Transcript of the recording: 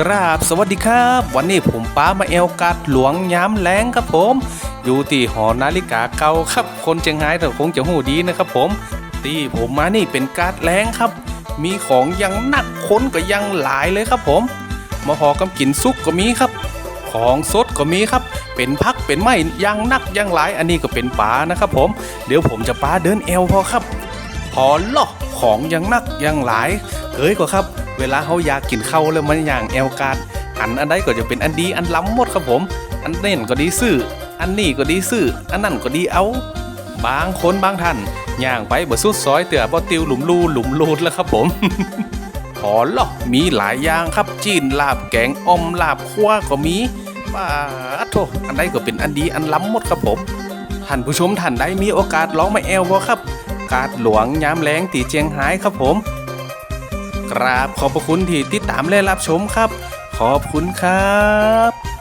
กราบสวัสดีครับ วันนี้ผมป้ามาแอลกาดหลวงย้ำแรงครับผม อยู่ที่หอนาฬิกาเก่าครับ คนเชียงรายแต่คงจะหูดีนะครับผม ที่ผมมานี่เป็นการ์ดแรงครับ มีของยังหนักค้นก็ยังหลายเลยครับผมมาหอกำกินซุกก็มีครับ ของสดก็มีครับ เป็นพักเป็นไม้ยังนักยังหลาย อันนี้ก็เป็นปลานะครับผมเดี๋ยวผมจะปลาเดินแอลพอครับพอล่อของยังนักยังหลายเฮ้ยก็ครับ เวลาเขาอยากกินข้าวแล้วมันอย่างแอลการอันอันใดก็จะเป็นอันดีอันล้ำหมดครับผม อันเน่นก็ดีซื่ออันนี้ก็ดีซื่ออันนั่นก็ดีเอา บางคนบางท่านย่างไปบ่สุดซอยเตือบ่ติวหลุมลูหลุมลูดแล้วครับผมพอล่อมีหลายอย่างครับจีนลาบแกงอมลาบคั่วก็มีป้าโทอันใดก็เป็นอันดีอันล้ำหมดครับผมท่านผู้ชมท่านใดมีโอกาสลองมาแอลบ่ครับ กาดหลวงยามแรงตีเจียงไฮ้ครับผม กราบขอบพระคุณที่ติดตามและรับชมครับ ขอบคุณครับ